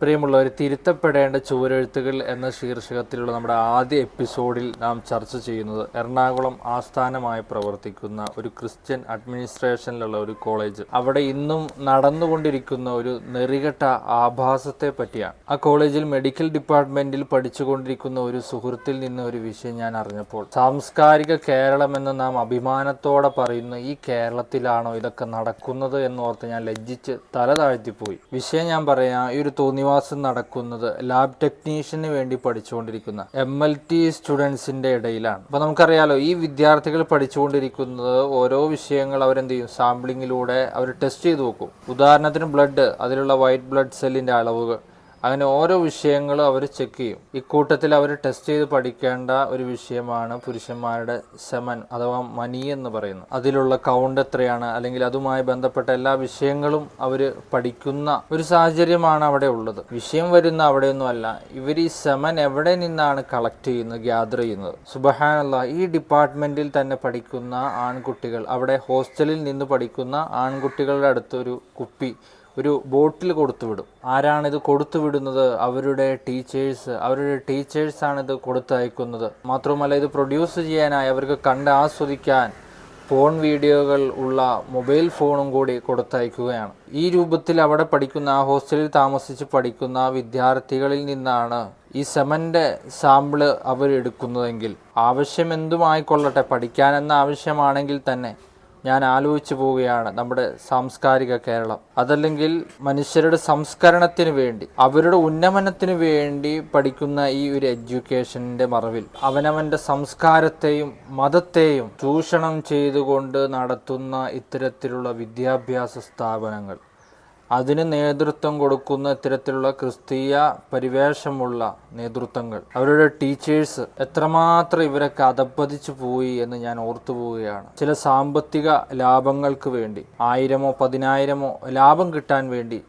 പ്രിയമുള്ളവർ തിരുത്തപ്പെടേണ്ട ചുവരെഴുത്തുകൾ എന്ന ശീർഷകത്തിലുള്ള നമ്മുടെ ആദ്യ എപ്പിസോഡിൽ നാം ചർച്ച ചെയ്യുന്നത് എറണാകുളം ആസ്ഥാനമായി പ്രവർത്തിക്കുന്ന ഒരു ക്രിസ്ത്യൻ അഡ്മിനിസ്ട്രേഷനിലുള്ള ഒരു കോളേജ്. അവിടെ ഇന്നും നടന്നുകൊണ്ടിരിക്കുന്ന ഒരു നെറികെട്ട ആഭാസത്തെ പറ്റിയാണ്. ആ കോളേജിൽ മെഡിക്കൽ ഡിപ്പാർട്ട്മെന്റിൽ പഠിച്ചുകൊണ്ടിരിക്കുന്ന ഒരു സുഹൃത്തിൽ നിന്ന് ഒരു വിഷയം ഞാൻ അറിഞ്ഞപ്പോൾ സാംസ്കാരിക കേരളം എന്ന് നാം അഭിമാനത്തോടെ പറയുന്ന ഈ കേരളത്തിലാണോ ഇതൊക്കെ നടക്കുന്നത് എന്നോർത്ത് ഞാൻ ലജ്ജിച്ച് തല താഴ്ത്തിപ്പോയി. വിഷയം ഞാൻ പറയാം ഈ ഒരു തോന്നിവാസം നടക്കുന്നത് ലാബ് ടെക്നീഷ്യന് വേണ്ടി പഠിച്ചുകൊണ്ടിരിക്കുന്ന എം എൽ ടി സ്റ്റുഡൻസിന്റെ ഇടയിലാണ്. അപ്പൊ നമുക്കറിയാലോ ഈ വിദ്യാർത്ഥികൾ പഠിച്ചുകൊണ്ടിരിക്കുന്നത് ഓരോ വിഷയങ്ങൾ അവരെന്ത് ചെയ്യും സാമ്പിളിങ്ങിലൂടെ അവർ ടെസ്റ്റ് ചെയ്ത് നോക്കും. ഉദാഹരണത്തിന് ബ്ലഡ് അതിലുള്ള വൈറ്റ് ബ്ലഡ് സെല്ലിന്റെ അളവുകൾ. അങ്ങനെ ഓരോ വിഷയങ്ങളും അവർ ചെക്ക് ചെയ്യും. ഇക്കൂട്ടത്തിൽ അവർ ടെസ്റ്റ് ചെയ്ത് പഠിക്കേണ്ട ഒരു വിഷയമാണ് പുരുഷന്മാരുടെ സെമൻ അഥവാ മനി എന്ന് പറയുന്നത്. അതിലുള്ള കൗണ്ട് എത്രയാണ്? അല്ലെങ്കിൽ അതുമായി ബന്ധപ്പെട്ട എല്ലാ വിഷയങ്ങളും അവർ പഠിക്കുന്ന ഒരു സാഹചര്യമാണ് അവിടെ ഉള്ളത്. വിഷയം വരുന്ന അവിടെയൊന്നും അല്ല. ഇവർ ഈ സെമൻ എവിടെ നിന്നാണ് കളക്ട് ചെയ്യുന്നത് ഗ്യാദർ ചെയ്യുന്നത്? സുബഹാനല്ല ഈ ഡിപ്പാർട്ട്മെന്റിൽ തന്നെ പഠിക്കുന്ന ആൺകുട്ടികൾ അവിടെ ഹോസ്റ്റലിൽ നിന്ന് പഠിക്കുന്ന ആൺകുട്ടികളുടെ അടുത്തൊരു കുപ്പി ഒരു ബോട്ടിൽ കൊടുത്തുവിടും ആരാണിത് കൊടുത്തുവിടുന്നത് അവരുടെ ടീച്ചേഴ്സ് അവരുടെ ടീച്ചേഴ്സാണ് ഇത് കൊടുത്തയക്കുന്നത് മാത്രമല്ല ഇത് പ്രൊഡ്യൂസ് ചെയ്യാനായി അവർക്ക് കണ്ട് ആസ്വദിക്കാൻ ഫോൺ വീഡിയോകൾ ഉള്ള മൊബൈൽ ഫോണും കൂടി കൊടുത്തയക്കുകയാണ് ഈ രൂപത്തിൽ അവിടെ പഠിക്കുന്ന ആ ഹോസ്റ്റലിൽ താമസിച്ച് പഠിക്കുന്ന വിദ്യാർത്ഥികളിൽ നിന്നാണ് ഈ സെമന്റെ സാമ്പിൾ അവരെടുക്കുന്നതെങ്കിൽ. ആവശ്യം എന്തുമായിക്കൊള്ളട്ടെ പഠിക്കാനെന്ന ആവശ്യമാണെങ്കിൽ തന്നെ ഞാൻ ആലോചിച്ചു പോവുകയാണ് നമ്മുടെ സാംസ്കാരിക കേരളം. അതല്ലെങ്കിൽ മനുഷ്യരുടെ സംസ്കരണത്തിന് വേണ്ടി അവരുടെ ഉന്നമനത്തിന് വേണ്ടി പഠിക്കുന്ന ഈ ഒരു എഡ്യൂക്കേഷന്റെ മറവിൽ അവനവന്റെ സംസ്കാരത്തെയും മതത്തെയും ചൂഷണം ചെയ്തുകൊണ്ട് നടത്തുന്ന ഇത്തരത്തിലുള്ള വിദ്യാഭ്യാസ സ്ഥാപനങ്ങൾ. അതിന് നേതൃത്വം കൊടുക്കുന്ന ഇത്തരത്തിലുള്ള ക്രിസ്തീയ പരിവേഷമുള്ള നേതൃത്വങ്ങൾ. അവരുടെ ടീച്ചേഴ്സ് എത്രമാത്രം ഇവരൊക്കെ അധപ്പതിച്ചു പോയി എന്ന് ഞാൻ ഓർത്തു പോവുകയാണ്. ചില സാമ്പത്തിക ലാഭങ്ങൾക്ക് വേണ്ടി ആയിരമോ പതിനായിരമോ ലാഭം കിട്ടാൻ വേണ്ടി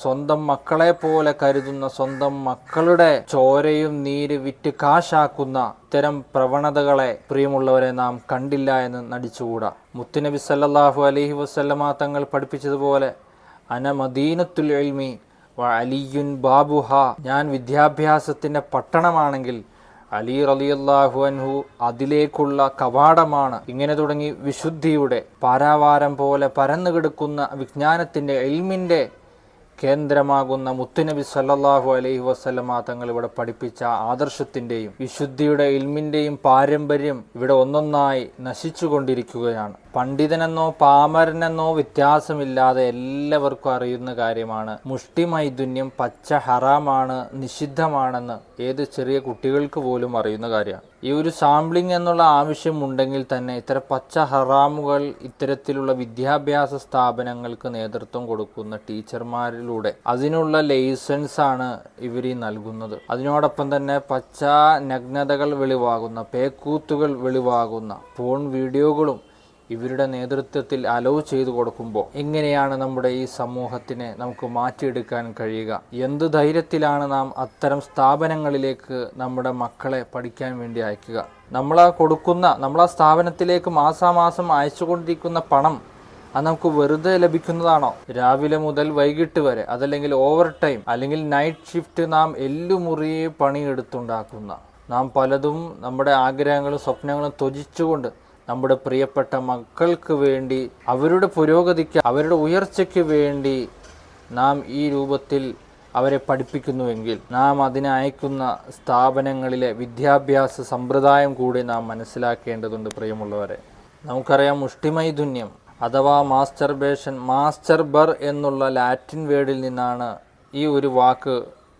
സ്വന്തം മക്കളെ പോലെ കരുതുന്ന സ്വന്തം മക്കളുടെ ചോരയും നീര് വിറ്റ് കാശാക്കുന്ന ഇത്തരം പ്രവണതകളെ പ്രിയമുള്ളവരെ നാം കണ്ടില്ല എന്ന് നടിച്ചുകൂടാ. മുത്തുനബി സല്ലാഹു അലഹി വസല്ലമ തങ്ങൾ പഠിപ്പിച്ചതുപോലെ അന മദീനത്തുൽ എൽമി വ അലിയുൻ ബാബുഹ. ഞാൻ വിദ്യാഭ്യാസത്തിന്റെ പട്ടണമാണെങ്കിൽ അലി റലിയല്ലാഹു അൻഹു അതിലേക്കുള്ള കവാടമാണ്. ഇങ്ങനെ തുടങ്ങി വിശുദ്ധിയുടെ പാരാവാരം പോലെ പരന്നു കിടക്കുന്ന വിജ്ഞാനത്തിന്റെ എൽമിന്റെ കേന്ദ്രമാകുന്ന മുത്തുനബി സല്ലാഹു അലൈഹി വസല്ലമ തങ്ങൾ ഇവിടെ പഠിപ്പിച്ച ആദർശത്തിന്റെയും വിശുദ്ധിയുടെ ഇൽമിന്റെയും പാരമ്പര്യം ഇവിടെ ഒന്നൊന്നായി നശിച്ചുകൊണ്ടിരിക്കുകയാണ് പണ്ഡിതനെന്നോ പാമരനെന്നോ വ്യത്യാസമില്ലാതെ എല്ലാവർക്കും അറിയുന്ന കാര്യമാണ്. മുഷ്ടി മൈഥുന്യം പച്ച ഹറാമാണ് നിഷിദ്ധമാണെന്ന് ഏത് ചെറിയ കുട്ടികൾക്ക് പോലും അറിയുന്ന കാര്യമാണ്. ഈ ഒരു സാമ്പിളിംഗ് എന്നുള്ള ആവശ്യമുണ്ടെങ്കിൽ തന്നെ ഇത്തരം പച്ച ഹറാമുകൾ ഇത്തരത്തിലുള്ള വിദ്യാഭ്യാസ സ്ഥാപനങ്ങൾക്ക് നേതൃത്വം കൊടുക്കുന്ന ടീച്ചർമാരിലൂടെ അതിനുള്ള ലൈസൻസ് ആണ് ഇവർ നൽകുന്നത്. അതിനോടൊപ്പം തന്നെ പച്ച നഗ്നതകൾ വെളിവാകുന്ന പേക്കൂത്തുകൾ വെളിവാകുന്ന ഫോൺ വീഡിയോകളും ഇവരുടെ നേതൃത്വത്തിൽ അലോ ചെയ്തു കൊടുക്കുമ്പോൾ എങ്ങനെയാണ് നമ്മുടെ ഈ സമൂഹത്തിനെ നമുക്ക് മാറ്റിയെടുക്കാൻ കഴിയുക? എന്ത് ധൈര്യത്തിലാണ് നാം അത്തരം സ്ഥാപനങ്ങളിലേക്ക് നമ്മുടെ മക്കളെ പഠിക്കാൻ വേണ്ടി അയക്കുക? നമ്മൾ കൊടുക്കുന്ന നമ്മൾ ആ സ്ഥാപനത്തിലേക്ക് മാസാമാസം അയച്ചുകൊണ്ടിരിക്കുന്ന പണം അത് നമുക്ക് വെറുതെ ലഭിക്കുന്നതാണോ? രാവിലെ മുതൽ വൈകിട്ട് വരെ അതല്ലെങ്കിൽ ഓവർ ടൈം അല്ലെങ്കിൽ നൈറ്റ് ഷിഫ്റ്റ് നാം എല്ലുമുറിയെ പണിയെടുത്തുണ്ടാക്കുന്ന നാം പലതും നമ്മുടെ ആഗ്രഹങ്ങളും സ്വപ്നങ്ങളും ത്യജിച്ചുകൊണ്ട് നമ്മുടെ പ്രിയപ്പെട്ട മക്കൾക്ക് വേണ്ടി അവരുടെ പുരോഗതിക്ക് അവരുടെ ഉയർച്ചയ്ക്ക് വേണ്ടി നാം ഈ രൂപത്തിൽ അവരെ പഠിപ്പിക്കുന്നുവെങ്കിൽ നാം അതിനയക്കുന്ന സ്ഥാപനങ്ങളിലെ വിദ്യാഭ്യാസ സമ്പ്രദായം കൂടി നാം മനസ്സിലാക്കേണ്ടതുണ്ട് പ്രിയമുള്ളവരെ. നമുക്കറിയാം മുഷ്ടിമൈഥുന്യം അഥവാ മാസ്റ്റർബേഷൻ മാസ്റ്റർബർ എന്നുള്ള ലാറ്റിൻ വേർഡിൽ നിന്നാണ് ഈ ഒരു വാക്ക്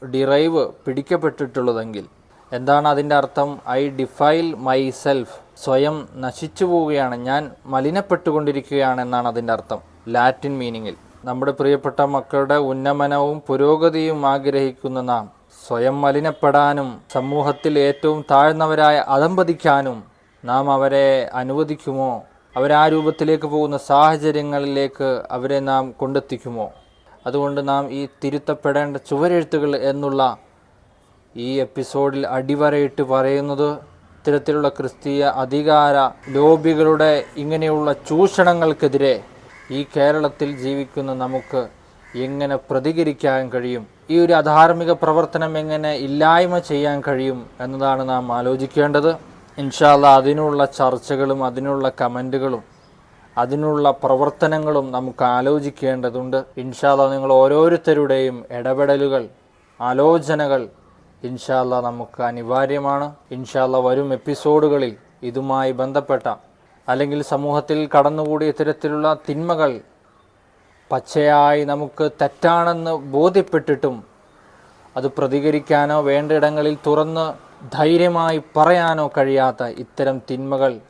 ഡിറൈവ് പിടിക്കപ്പെട്ടിട്ടുള്ളതെങ്കിൽ എന്താണ് അതിന്റെ അർത്ഥം? ഐ ഡിഫൈൽ മൈ സെൽഫ് സ്വയം നശിച്ചു പോവുകയാണ്. ഞാൻ മലിനപ്പെട്ടുകൊണ്ടിരിക്കുകയാണ് എന്നാണ് അതിന്റെ അർത്ഥം. ലാറ്റിൻ മീനിങ്ങിൽ നമ്മുടെ പ്രിയപ്പെട്ട മക്കളുടെ ഉന്നമനവും പുരോഗതിയും ആഗ്രഹിക്കുന്ന നാം സ്വയം മലിനപ്പെടാനും സമൂഹത്തിൽ ഏറ്റവും താഴ്ന്നവരായ അതമ്പതിക്കാനും നാം അവരെ അനുവദിക്കുമോ? അവരാ രൂപത്തിലേക്ക് പോകുന്ന സാഹചര്യങ്ങളിലേക്ക് അവരെ നാം കൊണ്ടെത്തിക്കുമോ? അതുകൊണ്ട് നാം ഈ തിരുത്തപ്പെടേണ്ട ചുവരെഴുത്തുകൾ എന്നുള്ള ഈ എപ്പിസോഡിൽ അടിവരയിട്ട് പറയുന്നത് ഇത്തരത്തിലുള്ള ക്രിസ്തീയ അധികാര ലോബികളുടെ ഇങ്ങനെയുള്ള ചൂഷണങ്ങൾക്കെതിരെ ഈ കേരളത്തിൽ ജീവിക്കുന്ന നമുക്ക് എങ്ങനെ പ്രതികരിക്കാൻ കഴിയും? ഈ ഒരു അധാർമിക പ്രവർത്തനം എങ്ങനെ ഇല്ലായ്മ ചെയ്യാൻ കഴിയും എന്നതാണ് നാം ആലോചിക്കേണ്ടത്. ഇൻഷാല്ല അതിനുള്ള ചർച്ചകളും അതിനുള്ള കമന്റുകളും അതിനുള്ള പ്രവർത്തനങ്ങളും നമുക്ക് ആലോചിക്കേണ്ടതുണ്ട്. ഇൻഷാല്ല നിങ്ങൾ ഓരോരുത്തരുടെയും ഇടപെടലുകൾ ആലോചനകൾ ഇൻഷാല്ല നമുക്ക് അനിവാര്യമാണ്. ഇൻഷാല്ല വരും എപ്പിസോഡുകളിൽ ഇതുമായി ബന്ധപ്പെട്ട അല്ലെങ്കിൽ സമൂഹത്തിൽ കടന്നുകൂടിയ ഇത്തരത്തിലുള്ള തിന്മകൾ പച്ചയായി നമുക്ക് തെറ്റാണെന്ന് ബോധ്യപ്പെട്ടിട്ടും അത് പ്രതികരിക്കാനോ വേണ്ടയിടങ്ങളിൽ തുറന്ന് ധൈര്യമായി പറയാനോ കഴിയാത്ത ഇത്തരം തിന്മകൾ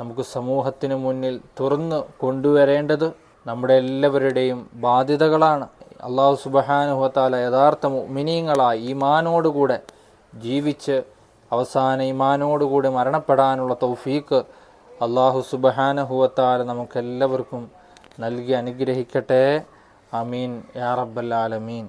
നമുക്ക് സമൂഹത്തിന് മുന്നിൽ തുറന്ന് കൊണ്ടുവരേണ്ടത് നമ്മുടെ എല്ലാവരുടെയും ബാധ്യതകളാണ്. അള്ളാഹു സുബഹാനുഹത്താല യഥാർത്ഥ മിനിയങ്ങളായി ഈമാനോടുകൂടെ ജീവിച്ച് അവസാന ഈമാനോടുകൂടി മരണപ്പെടാനുള്ള തൗഫീക്ക് അള്ളാഹു സുബഹാനഹുവത്താല നമുക്കെല്ലാവർക്കും നൽകി അനുഗ്രഹിക്കട്ടെ. അമീൻ യാ റബ്ബൽ ആലമീൻ.